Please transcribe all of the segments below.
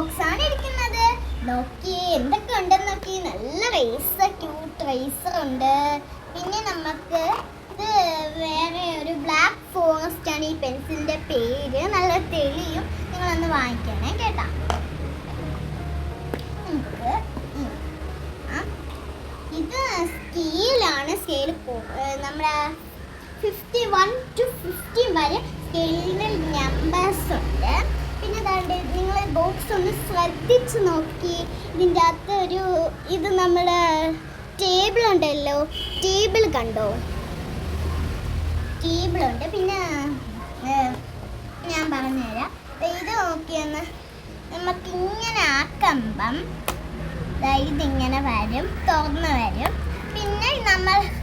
Box ആണ് ഇരിക്കുന്നത്. നോക്കി എന്തൊക്കെ ഉണ്ടെന്ന് നോക്കി. നല്ല റൈസ് ക്യൂട്ട് റൈസർ ഉണ്ട്. പിന്നെ നമുക്ക് ഇത് വേറെ ഒരു ബ്ലാക്ക് ഫോറസ്റ്റ് ആണ് ഈ പെൻസിലിന്റെ പേര്. നല്ല തെളിയും. നിങ്ങളൊന്ന് വാങ്ങിക്കണേ കേട്ടാ. നമുക്ക് ഇത് സ്കെയിലാണ് സ്കെയിൽ നമ്മുടെ ഫിഫ്റ്റി വൺ ടു ഫിഫ്റ്റി വരെ സ്കെയിലിൽ നമ്പേഴ്സ് ഉണ്ട്. പിന്നെ അതാണ്ട് നിങ്ങൾ ബോക്സ് ഒന്ന് ശ്രദ്ധിച്ച് നോക്കി. ഇതിന്റെ അകത്ത് ഒരു ഇത് നമ്മുടെ ടേബിൾ ഉണ്ടല്ലോ. ടേബിൾ കണ്ടോ? ടേബിൾ ഉണ്ട്. പിന്നെ ഞാൻ പറഞ്ഞുതരാം. ഇത് നോക്കിയെന്ന്. നമുക്ക് ഇങ്ങനെ ആക്കുമ്പം ഇതിങ്ങനെ വരും തുറന്ന് വരും. പിന്നെ നമ്മൾക്ക്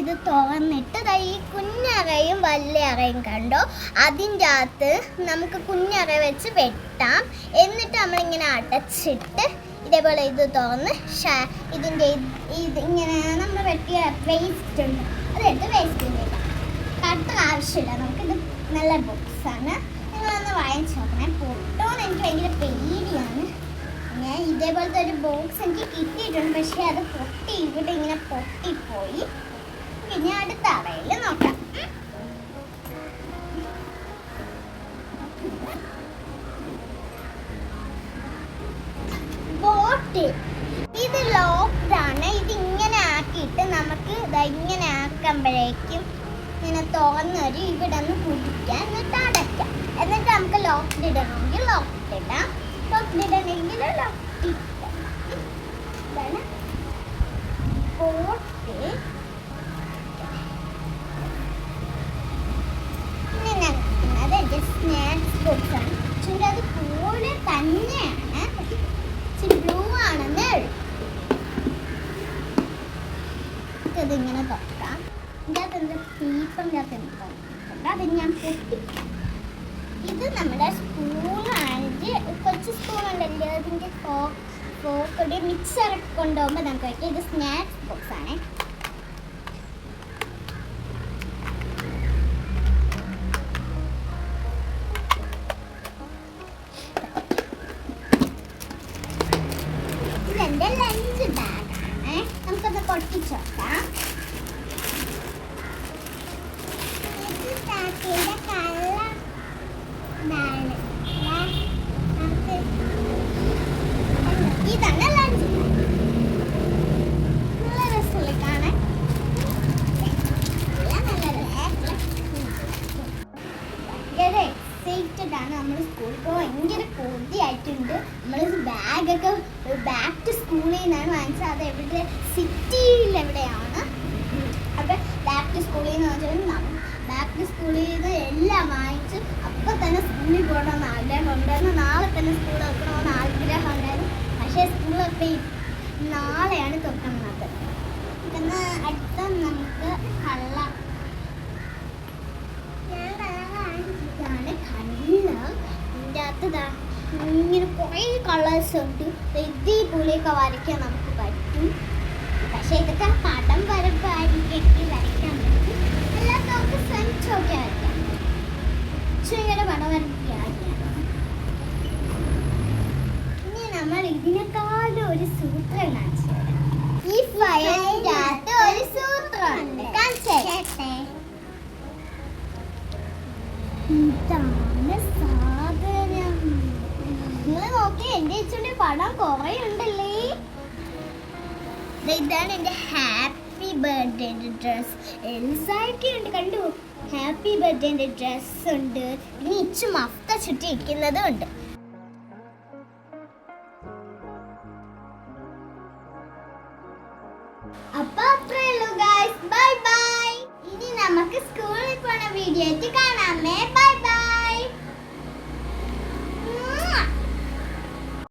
ഇത് തുറന്നിട്ട് ഈ കുഞ്ഞറയും വലിയ അറയും കണ്ടോ? അതിന്റെ അകത്ത് നമുക്ക് കുഞ്ഞറ വെച്ച് വെട്ടാം. എന്നിട്ട് നമ്മളിങ്ങനെ അടച്ചിട്ട് ഇതേപോലെ ഇത് തുറന്ന് ഇതിന്റെ ഇത് ഇങ്ങനെ നമ്മൾ വെട്ടിയ വേസ്റ്റ് ഉണ്ട്. അതെടുത്ത് വേസ്റ്റ് ചെയ്യുക കട്ടർ ആവശ്യമില്ല. നമുക്കിത് നല്ല ബുക്സാണ് നിങ്ങളൊന്ന് വാങ്ങിച്ചു നോക്കണേ. പൊട്ടോന്ന് എനിക്ക് ഭയങ്കര പേടിയാണ്. ഞാൻ ഇതേപോലത്തെ ഒരു ബോക്സ് എനിക്ക് കിട്ടിയിട്ടുണ്ട്. പക്ഷേ അത് പൊട്ടി ഇവിടെ ഇങ്ങനെ പൊട്ടിപ്പോയി. പിന്നെ അടുത്ത അറയിൽ നോക്കാം. ഉം. ബോട്ട് ഇത് ലോക്ക്ഡാണ് ആണ്. ഇത് ഇങ്ങനെ ആക്കിയിട്ട് നമുക്ക് ഇങ്ങനെ ആക്കുമ്പോഴേക്കും ഇങ്ങനെ തുറന്ന് വരും ഇവിടെ നിന്ന് കുടിക്കാം എന്നിട്ട് അടയ്ക്കാം. എന്നിട്ട് നമുക്ക് ലോക്ക്ഡ് ഇടണമെങ്കിൽ ലോക്ക്ഡ് ഇടാം. ലോക്ക്ഡ് ഇടണമെങ്കിൽ ലോക്ക്ഡ് ഇടാം ഇതാണ് ബോട്ട് പിന്നെ ഞാൻ അത് എന്റെ ആണെന്ന് ഞാൻ പൊട്ടി. ഇത് നമ്മുടെ സ്പൂണാണെങ്കിൽ കുറച്ച് സ്പൂൺ ഉണ്ടല്ലോ അതിന്റെ ഫോക്കോടെ മിക്സർ കൊണ്ടുപോകുമ്പോൾ നമുക്ക് വയ്ക്കാം ഇത് സ്നാക്സ് ബോക്സ് ആണേ ഇതെന്റെ ലഞ്ച് ബാഗാണ് നമുക്കത് പൊട്ടിച്ച് നോക്കാം ഇത് താത്തയുടെ കള്ള ബാഗ്. ദാ, നമുക്ക് ഇതാണ് ലഞ്ച് ബാഗ് നല്ല രസമല്ലേ കാണാൻ എല്ലാം നല്ല രസം. ഭയങ്കര എക്സൈറ്റഡ് ആണ് നമ്മൾ സ്കൂളിൽ പോകാൻ ഭയങ്കര കൊതിയായിട്ടുണ്ട്. നമ്മൾ ബാഗൊക്കെ ബാക്ക് ടു സ്കൂളിൽ നിന്നാണ് വാങ്ങിച്ചത്. അത് എവിടെ സിറ്റിയിൽ എവിടെയാണ്? അപ്പം ബാക്ക് ടു സ്കൂളിൽ നിന്ന് വെച്ചാൽ ബാക്ക് ടു സ്കൂളിൽ നിന്ന് എല്ലാം വാങ്ങിച്ച് അപ്പം തന്നെ സ്കൂളിൽ പോകണമെന്ന് ആഗ്രഹം ഉണ്ടായിരുന്നു നാളെ തന്നെ സ്കൂൾ വെക്കണമെന്ന് ആഗ്രഹം ഉണ്ടായിരുന്നു. പക്ഷേ സ്കൂളൊക്കെ നാളെയാണ് തുറക്കുന്നത് എന്നാൽ അടുത്ത നമുക്ക് കള്ള ഇതാണ് കണ്ണ് ഇതിന്റെ അകത്ത് ദാ ഇങ്ങനെ കുറേ കളേഴ്സ് ഉണ്ട്. ഇതേപോലെയൊക്കെ വരയ്ക്കാൻ നമുക്ക് പറ്റും. പക്ഷേ ഇതൊക്കെ പടം വരപ്പായിരിക്കും വരയ്ക്കാൻ പറ്റും. അല്ലാത്തവർക്ക് ഫ്രണ്ട്സൊക്കെ വരയ്ക്കാം ചെറിയ പടം വരയ്ക്കാറില്ല ഇനി നമ്മൾ ഇതിനേക്കാളും ഒരു സൂത്രം കാണിച്ചു തരാം ഈ ഫയലിന്റെ അകത്ത് ഒരു സൂത്രമുണ്ട് കാണിച്ചു തരാം ഇതാണ് സാധനം നിങ്ങൾ നോക്കി എന്റെ ചേച്ചിയുടെ പടം കൊറേ ഉണ്ടല്ലേ ഇതാണ് എന്റെ ഹാപ്പി ബർത്ത്ഡേ ഡ്രസ് എൽസായിട്ട് ഉണ്ട് കണ്ടു? ഹാപ്പി ബർത്ത്ഡേ ഡ്രസ് ഉണ്ട് ഇനി മഫ്ത ചുറ്റി ഇരിക്കുന്നതും ഉണ്ട് അപ്പൊ അത്രയുള്ളൂ ഗായ്സ് ബൈ ബൈ ഇനി നമുക്ക് സ്കൂളിൽ പോണ വീഡിയോ കാണാമേ കാണാം